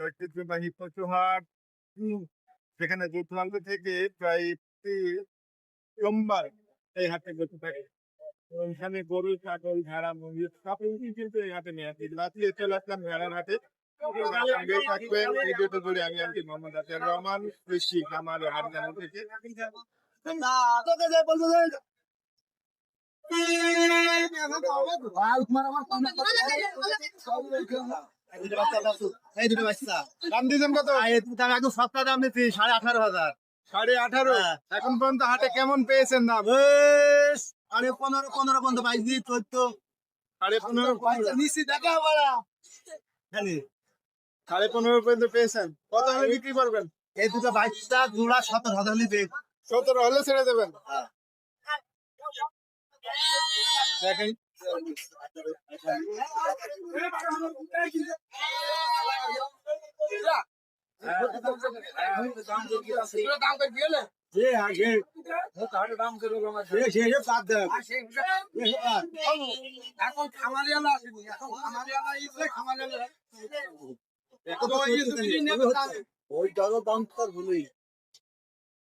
ঐতিহ্যবাহী পশুহাট সেখানে দূর থেকে প্রায় সোমবার এই হাটে যেতে থাকে এখানে গরু ছাগল ভেড়া মহিষ সব কিন্তু এই হাটে নিয়ে আসি রাত্রে চলে আসলাম ভেড়ার হাটে সঙ্গে আমি মোহাম্মদ রহমান কৃষি খামার হাট থেকে সাড়ে আঠারো হাজার সাড়ে আঠারো। এখন পর্যন্ত হাটে কেমন পেয়েছেন আরে পনেরো পনেরো পর্যন্ত সাড়ে পনেরো সাড়ে পনেরো পর্যন্ত পেয়েছেন কত হলে বিক্রি করবেন এই দুটো বাইশটা জোড়া সতেরো হাজার সতেরো হলে ছেড়ে দেবেন। দেখেন। যে আগে সে সে বাদ দেন। এখন খামারি আলা আসেনি এখন খামারি আলা ইসলে খামারি আলা ওই টাকা দাম তার ভুলই।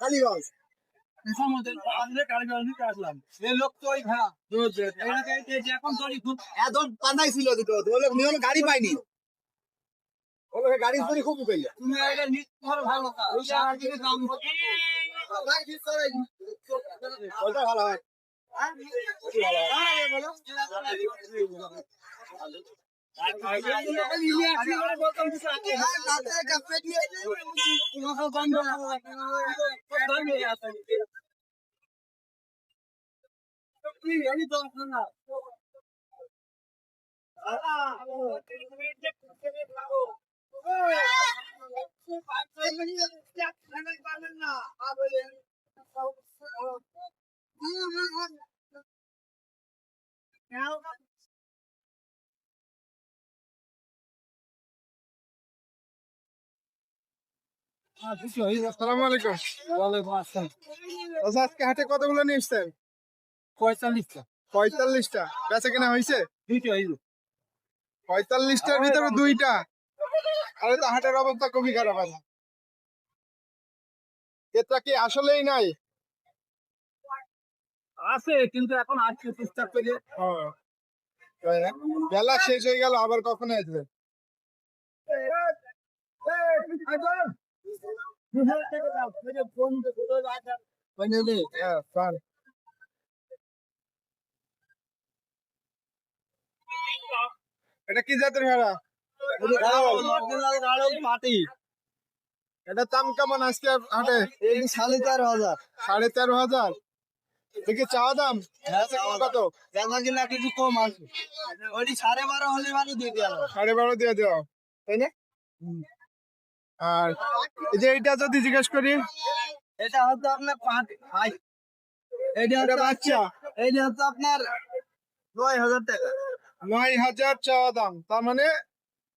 কালীগঞ্জ এখন গাড়ি পাইনি ওকে গাড়ি চুরি খুব পেলে তুমি এটা নিতে পারো ভালো ওই যে আর কিছু দাম ওটা ভালো হয় আসসালামু আলাইকুম আচ্ছা, আজকে হাটে কতগুলো নিয়ে এসছেন পঁয়তাল্লিশটা। পঁয়তাল্লিশটা বেচা কেনা হয়েছে দুইটা হইল পঁয়তাল্লিশটার ভিতরে দুইটা। আরে তো হাটের অবস্থা খুবই খারাপ আছে এটা কি আসলেই নাই? আছে কিন্তু এখন আসছে টুকটাক করে? বেলা শেষ হয়ে গেল আবার কখন আসবে? এটা কি জাতের ভেড়া? মাটি। এটা দাম কেমন আজকে হাটে? এই সাড়ে তেরো হাজার। সাড়ে তেরো হাজার? দেখি চাওয়া দাম? কত? দেখা কিনা কিছু কম আছে। ওই সাড়ে বারো হলে মানে দিয়ে দেওয়া সাড়ে বারো দিয়ে দেওয়া। তাই না? আর এই যে এইটা যদি জিজ্ঞেস করি? এটা হচ্ছে আপনার পাঁচ হাই। এটা হচ্ছে বাচ্চা। এটা হচ্ছে আপনার নয় হাজার টাকা। নয় হাজার চাওয়া দাম। তার মানে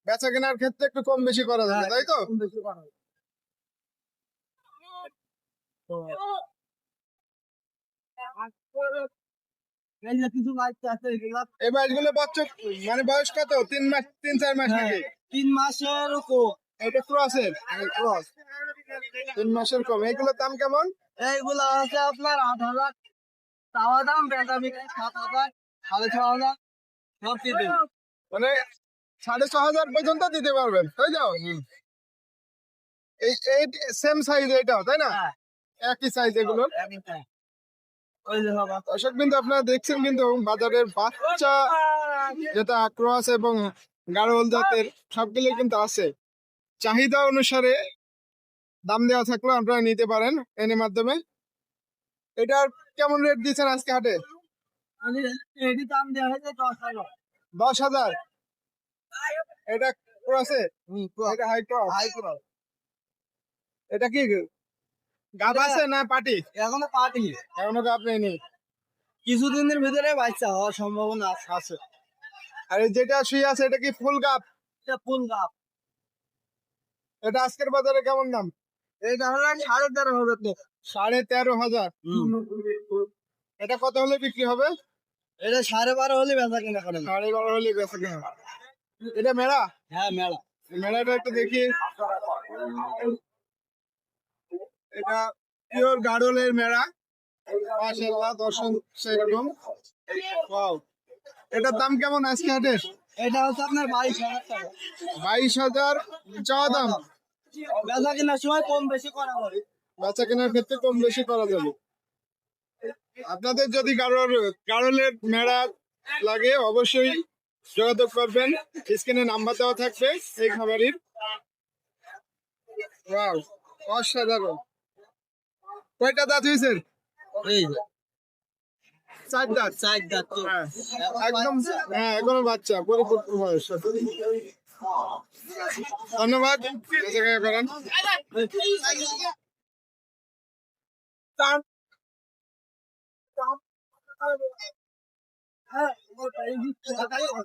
বেচা কেনার ক্ষেত্রে একটু কম বেশি করা যাবে তাই তো? কিছু আছে এগুলা এই মাছগুলো বাচ্চা মানে বয়স কত? তিন মাস তিন চার মাস হ্যাঁ, নাকি? তিন মাসের কম এটা ক্রসের ক্রস। তিন মাসের কম। এগুলোর দাম কেমন? এইগুলো আছে আপনার আট হাজার। চাওয়া দাম বেচা বিক্রি সাত হাজার সাড়ে ছ হাজার। মানে সাড়ে ছ হাজার পর্যন্ত দিতে পারবেন। তাই যাও এই এই সেম সাইজ এটাও তাই না? হ্যাঁ। একই সাইজ এগুলো। ওই যে বাবা। দর্শক কিন্তু আপনারা দেখছেন কিন্তু বাজারের বাচ্চা যেটা ক্রস এবং গাড়োল জাতের সবগুলো কিন্তু আছে। চাহিদা অনুসারে দাম দেওয়া থাকলেও আপনারা নিতে পারেন এর মাধ্যমে। এটার কেমন রেট দিচ্ছেন আজকে হাটে? দশ হাজার? এটা ক্রসে এটা হাই ক্রস হাই ক্রস এটা কি? গাব আছে না পাটি? এখনও পাটি। এখনও গাব নেই কিছুদিনের ভিতরে বাচ্চা হওয়ার সম্ভাবনা আছে। আর যেটা শুয়ে আছে এটা কি ফুল গাব? এটা ফুল গাপ এটা আজকের বাজারে কেমন দাম? এইটা হলো সাড়ে তেরো হাজার সাড়ে তেরো হাজার। এটা কত হলে বিক্রি হবে? এটা সাড়ে বারো হলে বেচা কিনা করেন। সাড়ে বারো হলে বেচা কেনা। এটা মেলা? হ্যাঁ মেলা। মেলাটা একটু দেখি। এটা পিওর গাড়লের মেলা। মাশাআল্লাহ দর্শন সেরকম ওয়াও এটার দাম কেমন আজকে হাটে এটা হচ্ছে আপনার বাইশ হাজার টাকা। বাইশ হাজার চাওয়া দাম? বেচা কেনার সময় কম বেশি করা হবে বাচ্চা কেনার ক্ষেত্রে কম বেশি করা যাবে। আপনাদের যদি কারোর কারলের মেলা লাগে অবশ্যই যোগাযোগ করবেন। স্ক্রিনে নাম্বার দেওয়া থাকবে এই খাবারের ওয়াও অসাধারণ। কয়টা দাঁত হয়েছে? চার দাঁত। চার দাঁত হ্যাঁ একদম হ্যাঁ এখনও বাচ্চা পরিপূর্ণ বয়স। ধন্যবাদ করেন।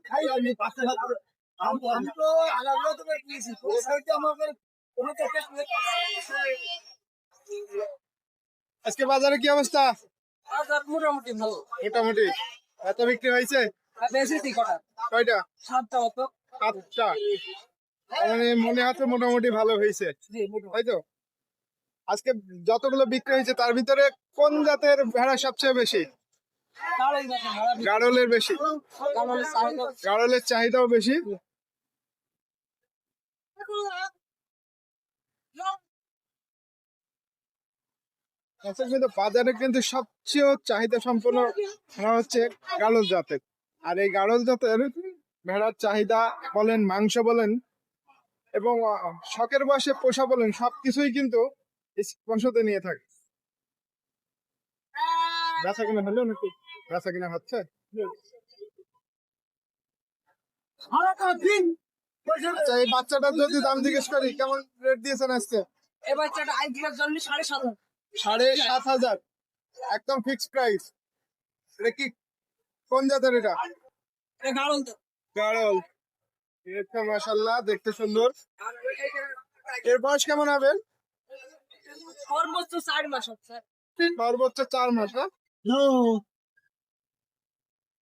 খাই আমি পাশে আমি- আমি তো আলাদা করে দিয়েছি। ওই সাইডে আমাকে কোনো আজকে বাজারে কি অবস্থা? মোটামুটি ভালো। মোটামুটি। এত বিক্রি হয়েছে? বেশি ঠিক কটা কয়টা? সাতটা মতো। সাতটা। মানে মনে হচ্ছে মোটামুটি ভালো হয়েছে। জি, তাই তো? আজকে যতগুলো বিক্রি হয়েছে তার ভিতরে কোন জাতের ভেড়া সবচেয়ে বেশি? গাড়লের বেশি। গাড়লের চাহিদাও বেশি। আচ্ছা কিন্তু বাজারে কিন্তু সবচেয়ে চাহিদা সম্পন্ন ভেড়া হচ্ছে গাড়ল জাতের। আর এই গাড়ল জাতের ভেড়ার চাহিদা বলেন মাংস বলেন এবং শখের বয়সে পোষা বলেন সবকিছুই কিন্তু স্পর্শতে নিয়ে থাকে। বেচা কিনা হলো নাকি? বেচা কিনা হচ্ছে আচ্ছা এই বাচ্চাটার যদি দাম জিজ্ঞেস করি কেমন রেট দিয়েছেন আজকে? এই বাচ্চাটা আইডিয়ার জন্য সাড়ে সাত সাড়ে সাত হাজার। একদম ফিক্সড প্রাইস এটা কি কোন জাতের এটা? গাড়ল তো। গাড়ল। এটা মাসাল্লাহ দেখতে সুন্দর। এর বয়স কেমন হবে? সর্বোচ্চ চার মাস হচ্ছে সর্বোচ্চ চার মাস না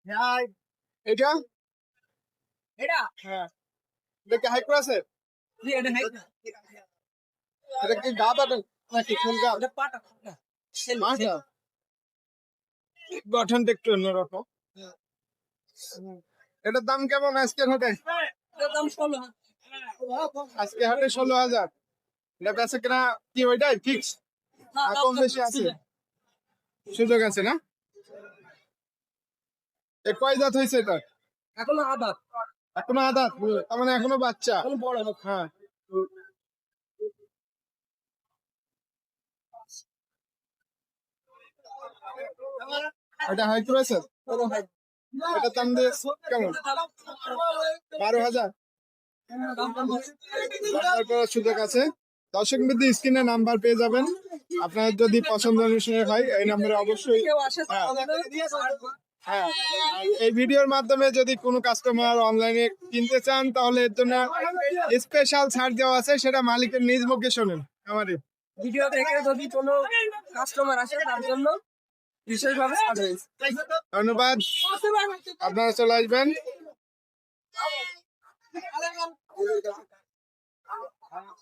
হ্যাঁ, এটা এটা হ্যাঁ এটা হাই ক্লাসের জি, এটা নাই। এটা কি গা বাটন নাকি ফুল গা? এটা পাটা, পাটা। মাথা গঠনটা একটু অন্যরকম। এটার দাম কেমন আজকের হাটে? দাম ষোলো আজকে হাটে ষোলো হাজার। এটা কিনা কি ওইটাই? ফিক্স কম বেশি আছে। সুযোগ আছে না? এ কয় দাঁত হয়েছে এটা? এখনও আধা। এখনও আদাত তার মানে এখনও বাচ্চা? এখনও বড় হোক হ্যাঁ। এটা হাই করেছে এটা দাম দিয়ে কেমন? বারো হাজার। সুযোগ আছে? দর্শক বিন্দু স্ক্রিনে নাম্বার পেয়ে যাবেন। আপনার যদি পছন্দ অনুসারে হয় এই নাম্বারে অবশ্যই হ্যাঁ। হ্যাঁ এই ভিডিওর মাধ্যমে যদি কোনো কাস্টমার অনলাইনে কিনতে চান তাহলে এর জন্য স্পেশাল ছাড় দেওয়া আছে সেটা মালিকের নিজ মুখে শোনেন আমারই ভিডিও দেখে যদি কোনো কাস্টমার আসে তার জন্য বিশেষভাবে ধন্যবাদ। আপনারা চলে আসবেন। আমরা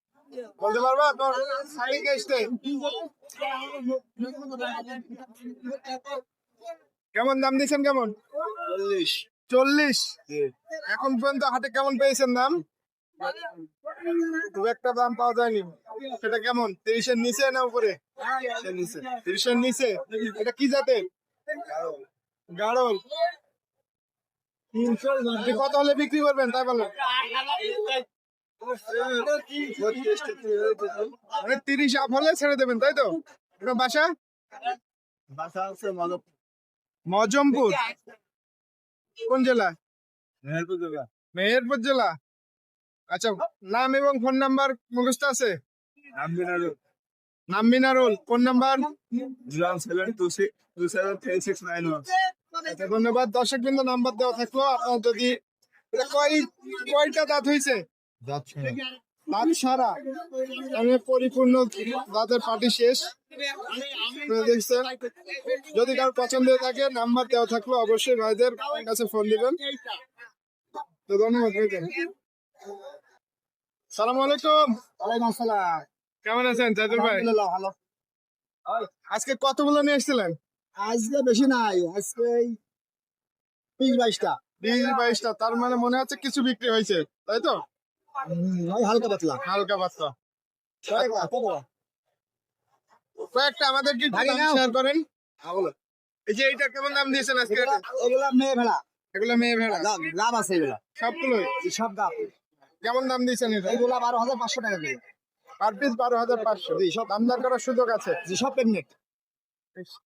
বলতে পারবা? তোর সাইড এসছে? কেমন দাম দিচ্ছেন কেমন? চল্লিশ। চল্লিশ? এখন পর্যন্ত হাটে কেমন পেয়েছেন দাম? খুব একটা দাম পাওয়া যায়নি। সেটা কেমন? তিরিশের নিচে না উপরে? তিরিশের নিচে। এটা কি জাতের? গাড়ল কত হলে বিক্রি করবেন? তাই বলেন মানে তিরিশ আপ হলে ছেড়ে দেবেন তাই তো? আপনার বাসা? বাসা আছে মজমপুর। কোন জেলা? মেহেরপুর জায়গা মেহেরপুর জেলা। আচ্ছা নাম এবং ফোন নাম্বার মুখস্থ আছে? নাম মিনারুল। Phone number? আচ্ছা, ধন্যবাদ। দর্শক বিন্দু নাম্বার দেওয়া থাকল। আপনার যদি কয় কয়টা দাঁত হয়েছে? আমি পরিপূর্ণ দাঁতের পার্টি শেষ। দেখছেন। যদি কারও পছন্দ হয়ে থাকে নাম্বার দেওয়া থাকল অবশ্যই ভাইদের কাছে ফোন দিবেন। তো ধন্যবাদ সালাম আলাইকুম। ওয়ালাইকুম আসসালাম। কেমন আছেন জাদুর ভাই? ভালো। আজকে কতগুলো নিয়ে এসেছিলেন? আজকে বেশি নাই আজকে বিশ বাইশটা। বিশ বাইশটা তার মানে মনে হচ্ছে কিছু বিক্রি হয়েছে তাই তো? হালকা পাতলা। হালকা পাতলা। কয়েকটা আমাদের কি শেয়ার করেন। হ্যাঁ, এই যে এইটা কেমন দাম দিয়েছেন আজকে? এগুলা- মেয়ে ভেড়া। এগুলো মেয়ে ভেড়া। দাম আছে এগুলা। এই সব দাম। কেমন দাম দিয়েছেন এটা? বারো হাজার পাঁচশো টাকা করে পার পিস বারো হাজার পাঁচশো। সব দাম করার সুযোগ আছে? যে সব প্রেগনেন্ট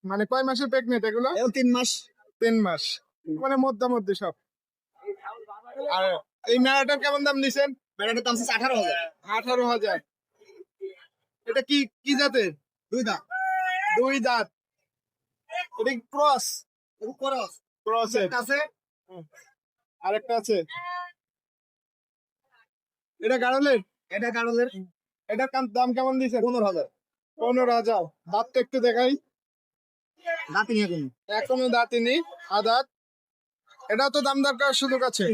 মানে কয় মাসের প্রেগনেন্ট এগুলো? তিন মাস। তিন মাস। মানে মধ্যে মধ্যে সব। আর এই মেলাটার কেমন দাম দিয়েছেন? ভেড়াটার দাম হচ্ছে আঠারো হাজার। আঠারো হাজার। এটা কি কি জাতের? দুই দাম দুই দাঁত। এটা ক্রস? খরচ ক্রস। আছে। আরেকটা আছে। এটা গাড়লের এটা কারণের এটার দাম কেমন দিয়েছে পনেরো হাজার। পনেরো হাজার। দাঁত তো একটু দেখাই। কোনো এখনও। দাঁতই নেই। আদাত। এটা তো দাম দর করার সুযোগ আছে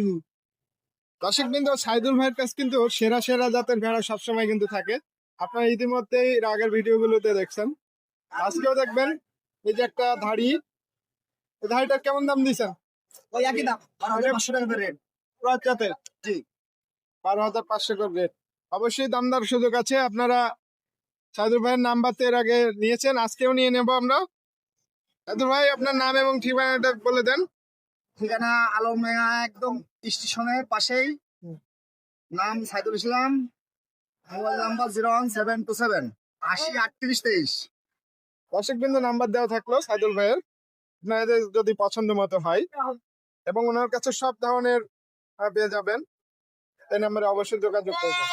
দর্শক বিন্দু সাইদুল ভাইয়ের কাছে কিন্তু সেরা সেরা জাতের ভেড়া সবসময় কিন্তু থাকে। আপনারা ইতিমধ্যেই আগের ভিডিওগুলোতে দেখছেন। আজকেও দেখবেন এই যে একটা ধাড়ি। এই ধাড়িটার কেমন দাম দিয়েছেন? ওই একই দাম বারো হাজার পাঁচশো টাকা করে। ক্রস জাতের? জি। বারো হাজার পাঁচশো করে রেট। অবশ্যই দামদার সুযোগ আছে। আপনারা সাইদুল ভাইয়ের নাম্বার তো এর আগে নিয়েছেন। আজকেও নিয়ে নেব আমরা। সাইদুল ভাই আপনার নাম এবং ঠিকানাটা বলে দেন। ঠিকানা আলমডাঙ্গা একদম স্টেশনের পাশেই। নাম Saidul Islam mobile number zero one seven two seven. আশি আটত্রিশ তেইশ। দর্শক বিন্দু নাম্বার দেওয়া থাকল সাইদুল ভাইয়ের। আপনাদের যদি পছন্দ মতো হয় এবং ওনার কাছে সব ধরনের পেয়ে যাবেন এই নাম্বারে অবশ্যই যোগাযোগ করবেন।